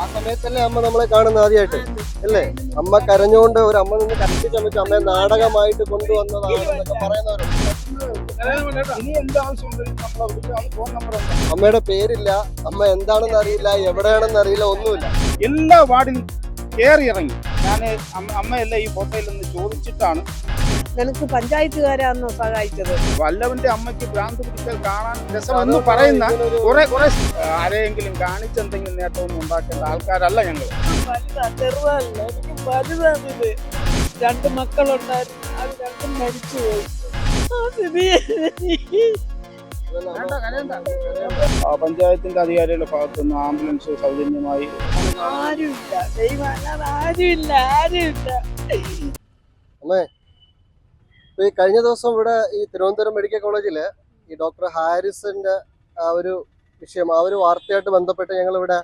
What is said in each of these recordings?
ആ സമയത്തല്ലേ അമ്മ നമ്മളെ കാണുന്ന ആദ്യമായിട്ട് അല്ലേ? അമ്മ കരഞ്ഞുകൊണ്ട് ഒരു അമ്മ നിന്ന് കത്തി ചമച്ച്. അമ്മയെ നാടകമായിട്ട് കൊണ്ടുവന്നതാണെന്നൊക്കെ പറയുന്നവരുണ്ട് ഉണ്ട്. അമ്മയുടെ പേരില്ല. അമ്മ എന്താണെന്ന് അറിയില്ല. എവിടെയാണെന്ന് അറിയില്ല. ഒന്നുമില്ല. എല്ലാ വാർഡിലും കയറി ഇറങ്ങി. ഞാൻ അമ്മയല്ല ഈ ഫോട്ടോയിൽ നിന്ന് ചോദിച്ചിട്ടാണ് നിനക്ക് പഞ്ചായത്തുകാരാണോ സഹായിച്ചത്? വല്ലവന്റെ അമ്മയ്ക്ക് ഭ്രാന്ത് പിടിച്ചാൽ കാണാൻ രസമെന്ന് പറയുന്ന കുറെ കുറെ ആരെയെങ്കിലും കാണിച്ചെന്തെങ്കിലും നേട്ടമൊന്നും ഉണ്ടാക്കേണ്ട ആൾക്കാരല്ല ഞങ്ങൾ വലുതാ ചെറുതല്ല എനിക്ക് വലുതാണിത് രണ്ട് മക്കളുണ്ടായിരുന്നു അത് രണ്ടും പഞ്ചായത്തിന്റെ അധികാരികളുടെ ഭാഗത്തുനിന്ന് ആംബുലൻസ് സൗജന്യമായി. ആരുമില്ല ദൈവം ആരുമില്ല ആരുമില്ല. അല്ലേ ഈ കഴിഞ്ഞ ദിവസം ഇവിടെ ഈ തിരുവനന്തപുരം മെഡിക്കൽ കോളേജിൽ ഈ ഡോക്ടർ ഹാരിസിന്റെ ആ ഒരു വിഷയം ആ ഒരു വാർത്തയായിട്ട് ബന്ധപ്പെട്ട് ഞങ്ങൾ ഇവിടെ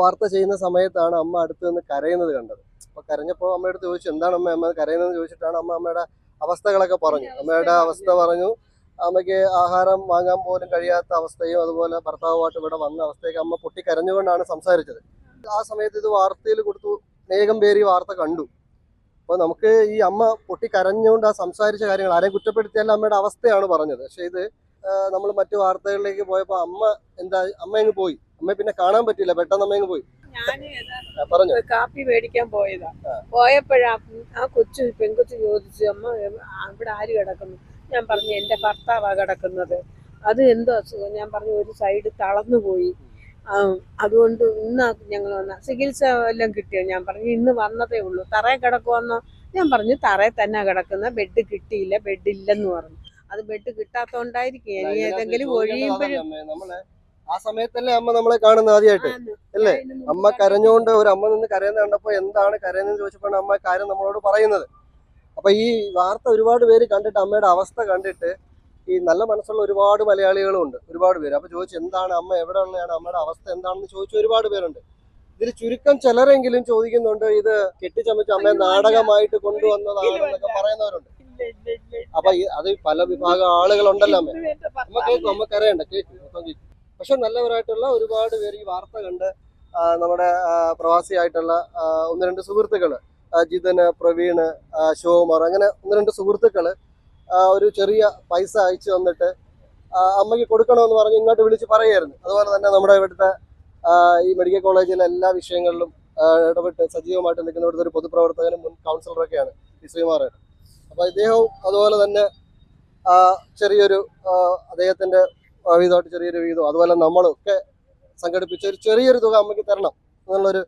വാർത്ത ചെയ്യുന്ന സമയത്താണ് അമ്മ അടുത്ത് നിന്ന് കരയുന്നത് കണ്ടത്. അപ്പൊ കരഞ്ഞപ്പോൾ അമ്മയടുത്ത് ചോദിച്ചു എന്താണ് അമ്മ? അമ്മ കരയുന്നത്? ചോദിച്ചിട്ടാണ് അമ്മ അമ്മയുടെ അവസ്ഥകളൊക്കെ പറഞ്ഞു. അമ്മയുടെ അവസ്ഥ പറഞ്ഞു. അമ്മയ്ക്ക് ആഹാരം വാങ്ങാൻ പോലും കഴിയാത്ത അവസ്ഥയും അതുപോലെ ഭർത്താവുമായിട്ട് ഇവിടെ വന്ന അവസ്ഥയൊക്കെ അമ്മ പൊട്ടി കരഞ്ഞുകൊണ്ടാണ് സംസാരിച്ചത്. ആ സമയത്ത് ഇത് വാർത്തയിൽ കൊടുത്തു അനേകം പേര് ഈ വാർത്ത കണ്ടു. അപ്പോൾ നമുക്ക് ഈ അമ്മ പൊട്ടി കരഞ്ഞുകൊണ്ട് ആ സംസാരിച്ച കാര്യങ്ങൾ ആരെയും കുറ്റപ്പെടുത്തിയല്ല അമ്മയുടെ അവസ്ഥയാണ് പറഞ്ഞത്. പക്ഷെ ഇത് നമ്മൾ മറ്റു വാർത്തകളിലേക്ക് പോയപ്പോൾ അമ്മ എന്താ അമ്മ അങ്ങ് പോയി? അമ്മ പിന്നെ കാണാൻ പറ്റില്ല പെട്ടെന്ന് അമ്മ അങ്ങ് പോയി? പറഞ്ഞു. കാപ്പി മേടിക്കാൻ പോയതാ. പോയപ്പോഴാ ആ കൊച്ചു പെൺകൊച്ചു ചോദിച്ചു അമ്മ അവിടെ ഇവിടെ ആര് കിടക്കുന്നു? ഞാൻ പറഞ്ഞു എന്റെ ഭർത്താവാ കിടക്കുന്നത്. അത് എന്തോ അസുഖം? ഞാൻ പറഞ്ഞു ഒരു സൈഡ് തളർന്നു പോയി അതുകൊണ്ട് ഇന്ന് ഞങ്ങൾ വന്ന ചികിത്സ എല്ലാം കിട്ടിയോ? ഞാൻ പറഞ്ഞു ഇന്ന് വന്നതേ ഉള്ളൂ. തറയെ കിടക്കുമെന്നോ ഞാൻ പറഞ്ഞു തറയിൽ തന്നെ കിടക്കുന്ന ബെഡ് കിട്ടിയില്ല ബെഡ് ഇല്ലെന്ന് പറഞ്ഞു. അത് ബെഡ് കിട്ടാത്തോണ്ടായിരിക്കും. ഇനി ഏതെങ്കിലും ഒഴിയുമ്പോഴും ആ സമയത്തല്ലേ അമ്മ നമ്മളെ കാണുന്ന ആദ്യമായിട്ട്? അല്ലേ? അമ്മ കരഞ്ഞുകൊണ്ട് ഒരു അമ്മ നിന്ന് കരയുന്ന കണ്ടപ്പോ എന്താണ് കരയുന്നതെന്ന് ചോദിച്ചപ്പോഴാണ് അമ്മ കാര്യം നമ്മളോട് പറയുന്നത്. അപ്പൊ ഈ വാർത്ത ഒരുപാട് പേര് കണ്ടിട്ട് അമ്മയുടെ അവസ്ഥ കണ്ടിട്ട് ഈ നല്ല മനസ്സുള്ള ഒരുപാട് മലയാളികളുണ്ട് ഒരുപാട് പേര്. അപ്പൊ ചോദിച്ചു എന്താണ് അമ്മ എവിടെ ഉള്ളതാണ് അമ്മയുടെ അവസ്ഥ എന്താണെന്ന്? ചോദിച്ചു ഒരുപാട് പേരുണ്ട്. ഇതിൽ ചുരുക്കം ചിലരെങ്കിലും ചോദിക്കുന്നുണ്ട് ഇത് കെട്ടിച്ചമച്ച് അമ്മയെ നാടകമായിട്ട് കൊണ്ടുവന്നതാണെന്നൊക്കെ പറയുന്നവരുണ്ട്. അപ്പൊ അത് പല വിഭാഗം ആളുകളുണ്ടല്ലോ അമ്മ. അമ്മ കേൾക്കും അമ്മ കരയണ്ട കേൾക്കും മൊത്തം കേൾക്കും പക്ഷെ നല്ലവരായിട്ടുള്ള ഒരുപാട് പേര് ഈ വാർത്ത കണ്ട് നമ്മുടെ പ്രവാസി പ്രവാസിയായിട്ടുള്ള ഒന്ന് രണ്ട് സുഹൃത്തുക്കൾ ജിതന് പ്രവീണ് ശിവകുമാർ അങ്ങനെ ഒന്ന് രണ്ട് സുഹൃത്തുക്കൾ ഒരു ചെറിയ പൈസ അയച്ചു തന്നിട്ട് അമ്മയ്ക്ക് കൊടുക്കണമെന്ന് പറഞ്ഞ് ഇങ്ങോട്ട് വിളിച്ച് പറയായിരുന്നു അതുപോലെ തന്നെ നമ്മുടെ ഇവിടുത്തെ ഈ മെഡിക്കൽ കോളേജിലെ എല്ലാ വിഷയങ്ങളിലും ഇടപെട്ട് സജീവമായിട്ട് നിൽക്കുന്ന ഇവിടുത്തെ ഒരു പൊതുപ്രവർത്തകനും മുൻ കൗൺസിലറൊക്കെയാണ് ഈ ശ്രീമാറൻ അപ്പോൾ ഇദ്ദേഹവും അതുപോലെ തന്നെ ചെറിയൊരു അദ്ദേഹത്തിന്റെ വീതമായിട്ട് ചെറിയൊരു വീതം അതുപോലെ നമ്മളൊക്കെ സംഘടിപ്പിച്ച ഒരു ചെറിയൊരു തുക അമ്മയ്ക്ക് തരണം എന്നുള്ളൊരു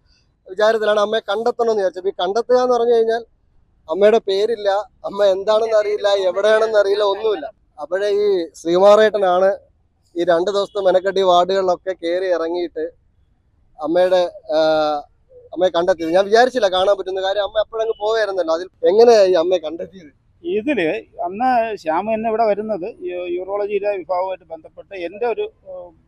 വിചാരത്തിലാണ് അമ്മയെ കണ്ടെത്തണമെന്ന് വിചാരിച്ചത്. ഈ കണ്ടെത്തുക എന്ന് പറഞ്ഞു കഴിഞ്ഞാൽ അമ്മയുടെ പേരില്ല. അമ്മ എന്താണെന്ന് അറിയില്ല എവിടെയാണെന്ന് അറിയില്ല ഒന്നുമില്ല. അപ്പോഴേ ഈ ശ്രീമാറേട്ടനാണ് ഈ രണ്ട് ദിവസത്തെ മെനക്കെട്ടി വാർഡുകളിലൊക്കെ കയറി ഇറങ്ങിയിട്ട് അമ്മയുടെ അമ്മയെ കണ്ടെത്തിയത്. ഞാൻ വിചാരിച്ചില്ല കാണാൻ പറ്റുന്ന കാര്യം. അമ്മ എപ്പോഴങ്ങ് പോവായിരുന്നല്ലോ. അതിൽ എങ്ങനെയാ ഈ അമ്മയെ കണ്ടെത്തിയത്? ഇതിൽ അന്ന് ശ്യാമ എന്നെ ഇവിടെ വരുന്നത് യൂറോളജിയിലെ വിഭാഗവുമായിട്ട് ബന്ധപ്പെട്ട് എന്റെ ഒരു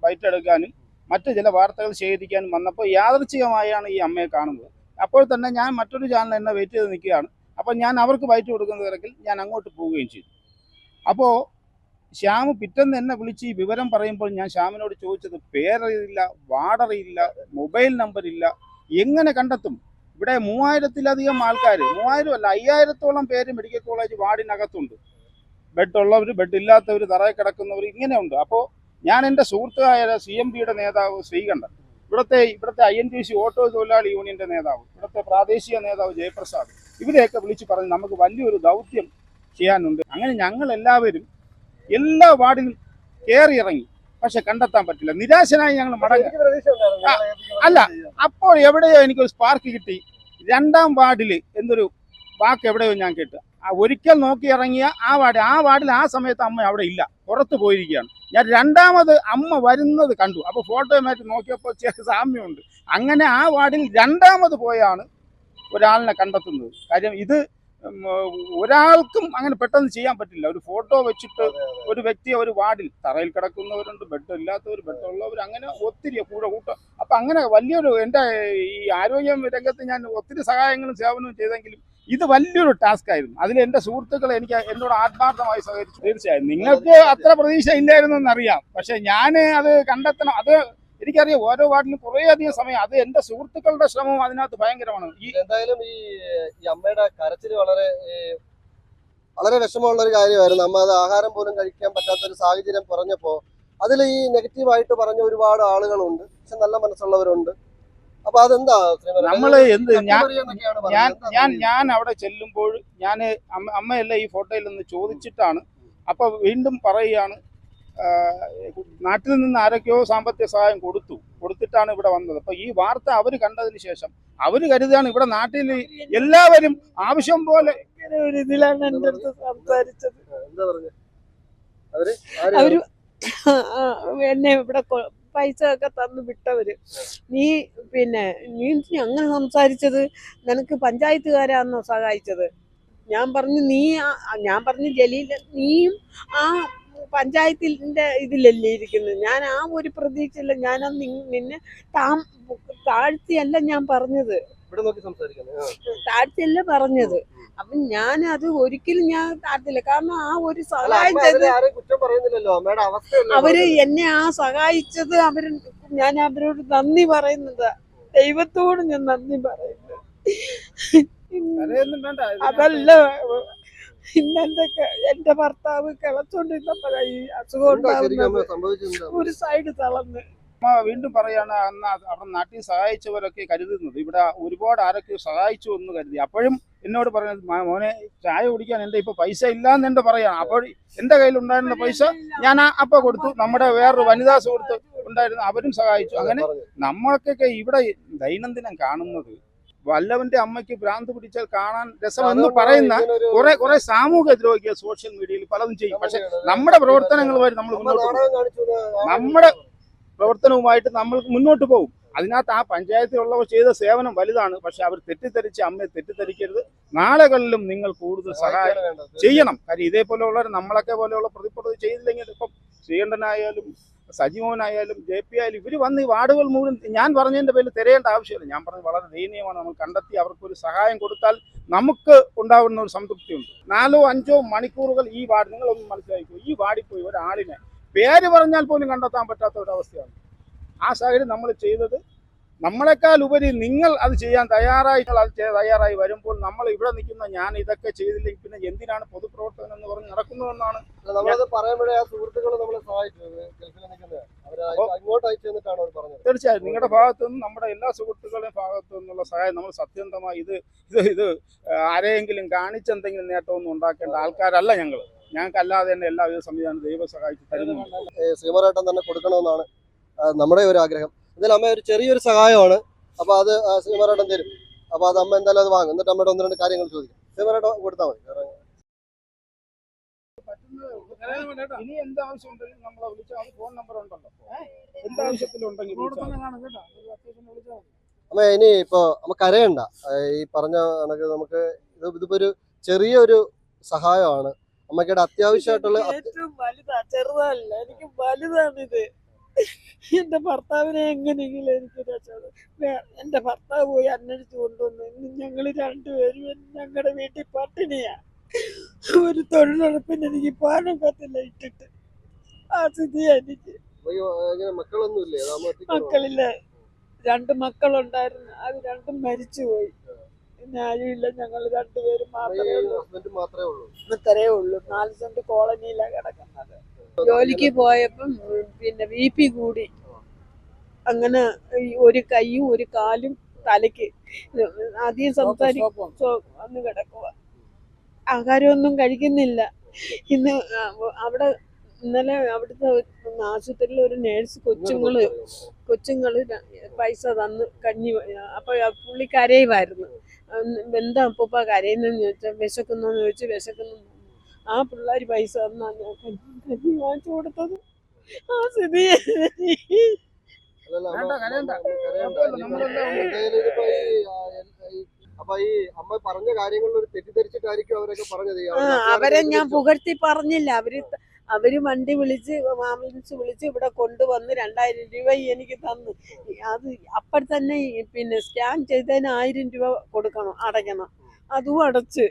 ബൈറ്റ് എടുക്കാനും മറ്റു ചില വാർത്തകൾ ശേഖരിക്കാനും വന്നപ്പോൾ യാദർച്ഛികമായാണ് ഈ അമ്മയെ കാണുന്നത്. അപ്പോൾ തന്നെ ഞാൻ മറ്റൊരു ചാനൽ എന്നെ വെയിറ്റ് ചെയ്ത് നിൽക്കുകയാണ്. അപ്പോൾ ഞാൻ അവർക്ക് ബൈറ്റ് കൊടുക്കുന്ന തിരക്കിൽ ഞാൻ അങ്ങോട്ട് പോവുകയും ചെയ്തു. അപ്പോൾ ശ്യാമ് പിറ്റേന്ന് എന്നെ വിളിച്ച് ഈ വിവരം പറയുമ്പോൾ ഞാൻ ശ്യാമിനോട് ചോദിച്ചത് പേരറിയില്ല വാർഡറിയില്ല മൊബൈൽ നമ്പർ ഇല്ല എങ്ങനെ കണ്ടെത്തും? ഇവിടെ മൂവായിരത്തിലധികം ആൾക്കാർ മൂവായിരം അല്ല അയ്യായിരത്തോളം പേര് മെഡിക്കൽ കോളേജ് വാർഡിനകത്തുണ്ട്. ബെഡ് ഉള്ളവർ ബെഡ് ഇല്ലാത്തവർ തറയിൽ കിടക്കുന്നവർ ഇങ്ങനെയുണ്ട്. അപ്പോൾ ഞാൻ എന്റെ സുഹൃത്തുക്കായ സി എം പിയുടെ നേതാവ് ശ്രീകണ്ഠൻ ഇവിടുത്തെ ഇവിടുത്തെ I N T C auto തൊഴിലാളി യൂണിയന്റെ നേതാവ് ഇവിടുത്തെ പ്രാദേശിക നേതാവ് ജയപ്രസാദ് ഇവരെയൊക്കെ വിളിച്ച് പറഞ്ഞ് നമുക്ക് വലിയൊരു ദൗത്യം ചെയ്യാനുണ്ട്. അങ്ങനെ ഞങ്ങൾ എല്ലാവരും എല്ലാ വാർഡിലും കയറി ഇറങ്ങി പക്ഷെ കണ്ടെത്താൻ പറ്റില്ല. നിരാശനായി ഞങ്ങൾ മടങ്ങി. അല്ല. അപ്പോൾ എവിടെയോ എനിക്കൊരു സ്പാർക്ക് കിട്ടി. രണ്ടാം വാർഡിൽ എന്തൊരു വാക്ക് എവിടെയോ ഞാൻ കേട്ടു. ആ ഒരിക്കൽ നോക്കി ഇറങ്ങിയ ആ വാർഡ് ആ വാർഡിൽ ആ സമയത്ത് അമ്മ അവിടെ ഇല്ല. പുറത്ത് പോയിരിക്കുകയാണ്. ഞാൻ രണ്ടാമത് അമ്മ വരുന്നത് കണ്ടു. അപ്പോൾ ഫോട്ടോയുമായിട്ട് നോക്കിയപ്പോൾ ചെറിയ സാമ്യമുണ്ട്. അങ്ങനെ ആ വാർഡിൽ രണ്ടാമത് പോയാണ് ഒരാളിനെ കണ്ടെത്തുന്നത്. കാര്യം ഇത് ഒരാൾക്കും അങ്ങനെ പെട്ടെന്ന് ചെയ്യാൻ പറ്റില്ല. ഒരു ഫോട്ടോ വെച്ചിട്ട് ഒരു വ്യക്തിയെ ഒരു വാർഡിൽ തറയിൽ കിടക്കുന്നവരുണ്ട് ബെഡ് ഇല്ലാത്തവർ ബെഡ് ഉള്ളവർ അങ്ങനെ ഒത്തിരി കൂടെ കൂട്ടം. അപ്പം അങ്ങനെ വലിയൊരു എന്റെ ഈ ആരോഗ്യ രംഗത്ത് ഞാൻ ഒത്തിരി സഹായങ്ങളും സേവനവും ചെയ്തെങ്കിലും ഇത് വലിയൊരു ടാസ്ക് ആയിരുന്നു. അതിൽ എന്റെ സുഹൃത്തുക്കൾ എനിക്ക് എന്നോട് ആത്മാർത്ഥമായി സഹകരിച്ചു. തീർച്ചയായും. നിങ്ങൾക്ക് അത്ര പ്രതീക്ഷ ഇല്ലായിരുന്നു എന്നറിയാം പക്ഷെ ഞാൻ അത് കണ്ടെത്തണം. അത് എനിക്കറിയാം. ഓരോ വാർഡിലും കുറേ അധികം സമയം അത് എന്റെ സുഹൃത്തുക്കളുടെ ശ്രമവും അതിനകത്ത് ഭയങ്കരമാണ്. ഈ എന്തായാലും ഈ ഈ അമ്മയുടെ കരച്ചിൽ വളരെ വളരെ വിഷമമുള്ള ഒരു കാര്യമായിരുന്നു. അമ്മ അത് ആഹാരം പോലും കഴിക്കാൻ പറ്റാത്ത ഒരു സാഹചര്യം പറഞ്ഞപ്പോ അതിൽ ഈ നെഗറ്റീവായിട്ട് പറഞ്ഞ ഒരുപാട് ആളുകളുണ്ട്. പക്ഷെ നല്ല മനസ്സുള്ളവരുണ്ട്. അപ്പൊ അതെന്താ? നമ്മൾ എന്ത് ഞാൻ. ഞാൻ ഞാൻ അവിടെ ചെല്ലുമ്പോൾ ഞാൻ അമ്മയല്ല ഈ ഫോട്ടോയിൽ നിന്ന് ചോദിച്ചിട്ടാണ്. അപ്പൊ വീണ്ടും പറയുകയാണ് നാട്ടിൽ നിന്ന് ആരൊക്കെയോ സാമ്പത്തിക സഹായം കൊടുത്തു. കൊടുത്തിട്ടാണ് ഇവിടെ വന്നത്. അപ്പൊ ഈ വാർത്ത അവർ കണ്ടതിന് ശേഷം അവർ കരുതുകയാണ് ഇവിടെ നാട്ടിൽ എല്ലാവരും ആവശ്യം പോലെ ഒരു ഇതിലാണ് എന്റെ അടുത്ത് സംസാരിച്ചത്. എന്താ പറഞ്ഞു? അവർ അവർ എന്നെ ഇവിടെ പൈസ ഒക്കെ തന്നു വിട്ടവര്. നീ പിന്നെ നീ അങ്ങനെ സംസാരിച്ചത്? നിനക്ക് പഞ്ചായത്തുകാരാന്നോ സഹായിച്ചത്? ഞാൻ പറഞ്ഞു നീ ഞാൻ പറഞ്ഞു ജലീൽ നീയും ആ പഞ്ചായത്തിന്റെ ഇതിലല്ലേ ഇരിക്കുന്നത്. ഞാൻ ആ ഒരു പ്രതീക്ഷയില്ല. നിൻ- നിന്നെ താം താഴ്ത്തിയല്ല ഞാൻ പറഞ്ഞത്. താഴ്ത്തിയല്ല പറഞ്ഞത്. അപ്പൊ ഞാൻ അത് ഒരിക്കലും ഞാൻ താഴ്ത്തില്ല കാരണം ആ ഒരു സഹായം ചെയ്ത് അവർ എന്നെ ആ സഹായിച്ചത് അവർ ഞാൻ അവരോട് നന്ദി പറയുന്നത്. ദൈവത്തോട് ഞാൻ നന്ദി ഇതിനകത്ത് അതല്ല ഇന്നെന്റെ എന്റെ ഭർത്താവ് കിളച്ചോണ്ടിരുന്നപ്പോഴാ ഈ അസുഖം ഉണ്ടാവുന്നത്. ഒരു സൈഡ് തളർന്ന്. വീണ്ടും പറയാണ് അന്ന് അവിടെ നാട്ടിൽ സഹായിച്ചവരൊക്കെ കരുതുന്നത് ഇവിടെ ഒരുപാട് ആരൊക്കെ സഹായിച്ചു എന്ന് കരുതി. അപ്പോഴും എന്നോട് പറഞ്ഞത് മോനെ ചായ കുടിക്കാൻ എന്റെ ഇപ്പൊ പൈസ ഇല്ലാന്ന് എന്റെ പറയാം അപ്പോൾ എന്റെ കയ്യിൽ ഉണ്ടായിരുന്ന പൈസ ഞാൻ ആ അപ്പ കൊടുത്തു. നമ്മുടെ വേറൊരു വനിതാ സുഹൃത്ത് ഉണ്ടായിരുന്നു അവരും സഹായിച്ചു. അങ്ങനെ. നമ്മൾക്കൊക്കെ ഇവിടെ ദൈനംദിനം കാണുന്നത്. വല്ലവന്റെ അമ്മയ്ക്ക് ഭ്രാന്ത് പിടിച്ചാൽ കാണാൻ രസം എന്ന് പറയുന്ന കുറെ കുറെ സാമൂഹ്യ ദ്രോഹികൾ സോഷ്യൽ മീഡിയയിൽ പലതും ചെയ്യും. പക്ഷെ നമ്മുടെ പ്രവർത്തനങ്ങൾ വഴി നമ്മൾ മുന്നോട്ട് നമ്മുടെ പ്രവർത്തനവുമായിട്ട് നമ്മൾ മുന്നോട്ട് പോകും. അതിനകത്ത് ആ പഞ്ചായത്തിലുള്ളവർ ചെയ്ത സേവനം വലുതാണ്. പക്ഷെ അവർ തെറ്റിദ്ധരിച്ച് അമ്മയെ തെറ്റിദ്ധരിക്കരുത്. നാളുകളിലും നിങ്ങൾ കൂടുതൽ സഹായം. ചെയ്യണം. കാര്യം ഇതേപോലെയുള്ളവർ നമ്മളൊക്കെ പോലെയുള്ള പ്രതിപ്രതി ചെയ്തില്ലെങ്കിൽ ഇപ്പം ശ്രീകണ്ഠനായാലും സജീവനായാലും ജെ പി ആയാലും ഇവർ വന്ന് ഈ വാർഡുകൾ മുഴുവൻ ഞാൻ പറഞ്ഞതിന്റെ പേരിൽ തിരയേണ്ട ആവശ്യമില്ല. ഞാൻ പറഞ്ഞത് വളരെ ദയനീയമാണ്. നമ്മൾ കണ്ടെത്തി അവർക്കൊരു സഹായം കൊടുത്താൽ നമുക്ക് ഉണ്ടാവുന്ന ഒരു സംതൃപ്തിയുണ്ട്. നാലോ അഞ്ചോ മണിക്കൂറുകൾ ഈ വാർഡ് നിങ്ങളൊന്ന് മനസ്സിലാക്കിക്കോ. ഈ വാർഡിൽ പോയി ഒരാളിനെ പേര് പറഞ്ഞാൽ പോലും കണ്ടെത്താൻ പറ്റാത്ത ഒരു അവസ്ഥയാണ്. ആ സാഹചര്യം നമ്മൾ ചെയ്തത് നമ്മളെക്കാൾ ഉപരി നിങ്ങൾ അത് ചെയ്യാൻ തയ്യാറായി അത് തയ്യാറായി വരുമ്പോൾ നമ്മൾ ഇവിടെ നിൽക്കുന്ന ഞാൻ ഇതൊക്കെ ചെയ്തില്ലെങ്കിൽ പിന്നെ എന്തിനാണ് പൊതുപ്രവർത്തനം എന്ന് പറഞ്ഞ് നടക്കുന്നതെന്നാണ് അല്ല, നമ്മളത് പറയുമ്പോഴേ ആ സുഹൃത്തുക്കൾ നമ്മളെ സഹായിച്ചു തീർച്ചയായും നിങ്ങളുടെ ഭാഗത്തു നിന്നും നമ്മുടെ എല്ലാ സുഹൃത്തുക്കളുടെയും ഭാഗത്തു നിന്നുള്ള സഹായം നമ്മൾ സത്യന്തമായി ഇത് ഇത് ഇത് ആരെയെങ്കിലും കാണിച്ചെന്തെങ്കിലും നേട്ടമൊന്നും ഉണ്ടാക്കേണ്ട ആൾക്കാരല്ല ഞങ്ങൾ ഞങ്ങൾക്കല്ലാതെ തന്നെ എല്ലാവിധ സംവിധാനം ദൈവം സഹായിച്ച് തരുന്നുണ്ട്. ശ്രീമറേട്ടൻ തന്നെ കൊടുക്കണമെന്നാണ് നമ്മുടെ ഒരു ആഗ്രഹം. എന്നാലും അമ്മ ഒരു ചെറിയൊരു സഹായമാണ്. അപ്പൊ അത് ആ, ശ്രീമറേട്ടൻ തരും. അപ്പൊ അത് അമ്മ എന്തായാലും അത് വാങ്ങും. എന്നിട്ട് അമ്മയുടെ ഒന്ന് രണ്ട് കാര്യങ്ങൾ ചോദിക്കും. ശ്രീമറേട്ടൻ കൊടുത്താൽ മതി. ഇനി എന്ത് ആവശ്യമുണ്ടെങ്കിലും നമ്മളെ വിളിച്ചാൽ ഫോൺ നമ്പർ ഉണ്ടല്ലോ എന്ത് ആവശ്യത്തിലുണ്ടെങ്കിൽ അമ്മ ഇനി ഇപ്പൊ അമ്മ കരയണ്ട. ഈ പറഞ്ഞ കണക്ക് നമുക്ക് ഇത് ഇതിപ്പോ ഒരു ചെറിയൊരു സഹായമാണ്. അമ്മയ്ക്കിടെ അത്യാവശ്യമായിട്ടുള്ള ഏറ്റവും വലുതാ ചെറുതല്ല. എനിക്ക് വലുതാണിത്. എന്റെ ഭർത്താവിനെ എങ്ങനെയെങ്കിലും എനിക്ക് രക്ഷപ്പെടും എന്റെ ഭർത്താവ് പോയി അന്വേഷിച്ചു കൊണ്ടുവന്നു. ഇന്ന് ഞങ്ങൾ രണ്ടുപേരും ഞങ്ങളുടെ വീട്ടിൽ പട്ടിണിയാ. ഒരു തൊഴിലുറപ്പിന് എനിക്ക് പാനം കത്തില്ല ഇട്ടിട്ട്. ആ സ്ഥിതിയാ എനിക്ക്? മക്കളില്ല. രണ്ട് മക്കളുണ്ടായിരുന്നു. അത് രണ്ടും മരിച്ചുപോയി ആരുമില്ല. ഞങ്ങൾ രണ്ടുപേരും മാത്രമേ ഉള്ളൂ. മാത്രമേ ഉള്ളൂ. നാല് സെന്റ് കോളനിയിലാണ് കിടക്കുന്നത്. ജോലിക്ക് പോയപ്പം പിന്നെ ബി പി കൂടി. അങ്ങനെ ഒരു കൈയും ഒരു കാലും തലയ്ക്ക് ആദ്യം സംസാരിക്കും അന്ന് കിടക്കുക ആഹാരമൊന്നും കഴിക്കുന്നില്ല. ഇന്ന് അവിടെ ഇന്നലെ അവിടുത്തെ ആശുപത്രിയിൽ ഒരു നേഴ്സ് കൊച്ചുങ്ങൾ കൊച്ചുങ്ങൾ പൈസ തന്ന് കഞ്ഞി വ- അപ്പൊ പുള്ളി കരയുമായിരുന്നു എന്താ അപ്പൂപ്പ കരയുന്നെന്ന് ചോദിച്ചാൽ വിശക്കുന്നോന്ന് ചോദിച്ചു വിശക്കുന്നു ആ പിള്ളേർ പൈസ തന്നാ ഞാൻ കഞ്ഞി കഞ്ഞി വാങ്ങിച്ചു കൊടുത്തത്. ആ സ്ഥിതി. അപ്പൊ ഈ അമ്മ പറഞ്ഞ കാര്യങ്ങളിൽ ഒരു തെറ്റിദ്ധരിച്ചിട്ടായിരിക്കും അവരൊക്കെ പറഞ്ഞത്. അവരെ ഞാൻ? പുകഴ്ത്തി പറഞ്ഞില്ല. അവർ അവർ വണ്ടി വിളിച്ച് ആംബുലൻസ് വിളിച്ച് ഇവിടെ കൊണ്ടുവന്ന് രണ്ടായിരം രൂപ എനിക്ക് തന്നു. അത് അപ്പോൾ തന്നെ പിന്നെ സ്കാൻ ചെയ്തതിന് ആയിരം രൂപ കൊടുക്കണം അടയ്ക്കണം. അതും അടച്ച്.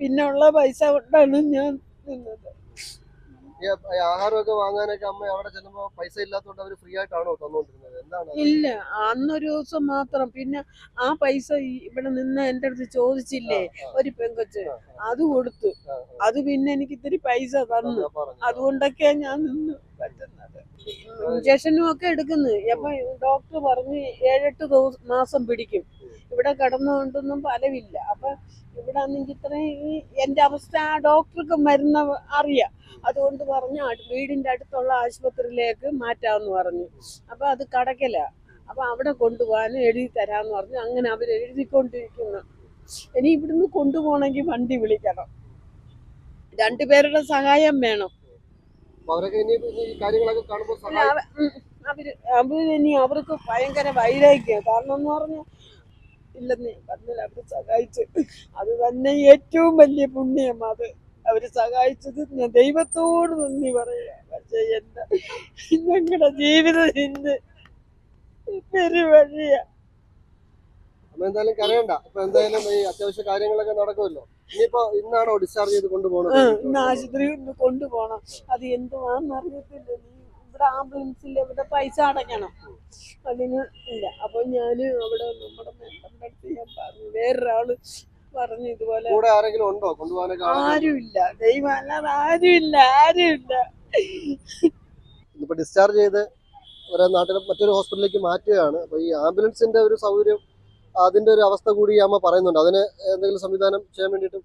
പിന്നെ ഉള്ള പൈസ കൊണ്ടാണ് ഞാൻ നിന്നത്. ആഹാരമൊക്കെ വാങ്ങാനൊക്കെ അമ്മ അവിടെ ചെല്ലുമ്പോ പൈസ ഇല്ലാത്തതുകൊണ്ട് അവർ ഫ്രീ ആയിട്ടാണോ തന്നുകൊണ്ടിരുന്നത് എന്താണ് ഇല്ല അന്നൊരു ദിവസം മാത്രം. പിന്നെ ആ പൈസ ഇവിടെ നിന്ന് എന്റെ അടുത്ത് ചോദിച്ചില്ലേ ഒരു പെങ്കൊച്ച് അത് കൊടുത്തു. അത് പിന്നെ എനിക്ക് ഇത്തിരി പൈസ തന്നു. അതുകൊണ്ടൊക്കെയാ ഞാൻ നിന്ന് പറ്റുന്നത്. ഇഞ്ചക്ഷനും ഒക്കെ എടുക്കുന്നു. അപ്പൊ ഡോക്ടർ പറഞ്ഞ് ഏഴെട്ട് മാസം പിടിക്കും. ഇവിടെ കിടന്നുകൊണ്ടൊന്നും ഫലമില്ല. അപ്പൊ ഇവിടെ ആണെങ്കിൽ ഇത്രയും ഈ എന്റെ അവസ്ഥ ആ ഡോക്ടർക്ക് മരുന്ന് അറിയാം. അതുകൊണ്ട് പറഞ്ഞു വീടിന്റെ വീടിന്റെ അടുത്തുള്ള ആശുപത്രിയിലേക്ക് മാറ്റാമെന്ന് പറഞ്ഞു. അപ്പൊ അത് കടക്കല. അപ്പൊ അവിടെ കൊണ്ടുപോകാനും എഴുതി തരാന്ന് പറഞ്ഞു. അങ്ങനെ അവർ എഴുതിക്കൊണ്ടിരിക്കുന്നു. ഇനി ഇവിടുന്ന് കൊണ്ടുപോകണമെങ്കിൽ വണ്ടി വിളിക്കണം. രണ്ടുപേരുടെ സഹായം വേണം. അവർ അവർ ഇനി അവർക്ക് ഭയങ്കര വൈരാഗ്യം. കാരണം എന്ന് പറഞ്ഞാൽ ഇല്ലെന്ന് ഞാൻ പറഞ്ഞില്ല അവർ സഹായിച്ചു. അത് തന്നെ ഏറ്റവും വലിയ പുണ്യം അത് അവർ സഹായിച്ചത് ഞാൻ ദൈവത്തോട് നന്ദി പറയുക. പക്ഷെ എന്താ ഞങ്ങളുടെ ജീവിതം ഇന്ന് പെരുവഴിയാ. എന്തായാലും കരയണ്ട. എന്തായാലും ഈ അത്യാവശ്യ കാര്യങ്ങളൊക്കെ നടക്കുമല്ലോ. ഇനിയിപ്പോ ഇന്നാണോ ഡിസ്ചാർജ് ചെയ്ത് ഇന്ന് ആശുപത്രിയിൽ കൊണ്ടുപോകണം അത് എന്തുവാന്ന് അറിയത്തില്ല. നീ ഇവിടെ ആംബുലൻസിൽ ഇവിടെ പൈസ അടയ്ക്കണം. അതിന് ഇല്ല. അപ്പൊ ഞാൻ അവിടെ നമ്മുടെ മെമ്പറിന്റെ അടുത്ത് ഞാൻ പറഞ്ഞു വേറൊരാൾ പറഞ്ഞു ഇതുപോലെ കൂടെ ആരെങ്കിലും ഉണ്ടോ? കൊണ്ടുപോകാനൊക്കെ? ആരുമില്ല. ദൈവം അല്ലാതെ ആരുമില്ല ആരുമില്ല. ഇപ്പൊ ഡിസ്ചാർജ് ചെയ്ത് ഒരേ നാട്ടിലെ മറ്റൊരു ഹോസ്പിറ്റലിലേക്ക് മാറ്റുകയാണ്. അപ്പൊ ഈ ആംബുലൻസിന്റെ ഒരു സൗകര്യം അതിന്റെ ഒരു അവസ്ഥ കൂടി അമ്മ പറയുന്നുണ്ട്. അതിന് എന്തെങ്കിലും സംവിധാനം ചെയ്യാൻ വേണ്ടിയിട്ട്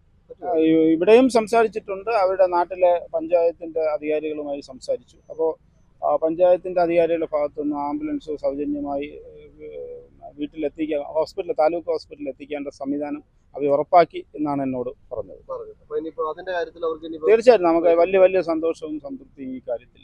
ഇവിടെയും സംസാരിച്ചിട്ടുണ്ട്. അവരുടെ നാട്ടിലെ പഞ്ചായത്തിന്റെ അധികാരികളുമായി സംസാരിച്ചു. അപ്പോൾ പഞ്ചായത്തിന്റെ അധികാരികളുടെ ഭാഗത്തുനിന്ന് ആംബുലൻസ് സൗജന്യമായി ഏഹ്, വീട്ടിലെത്തിക്കാൻ ഹോസ്പിറ്റൽ താലൂക്ക് ഹോസ്പിറ്റലിൽ എത്തിക്കേണ്ട സംവിധാനം അവർ ഉറപ്പാക്കി എന്നാണ് എന്നോട് പറഞ്ഞത്. തീർച്ചയായിട്ടും നമുക്ക് വലിയ വലിയ സന്തോഷവും സംതൃപ്തിയും ഈ കാര്യത്തിൽ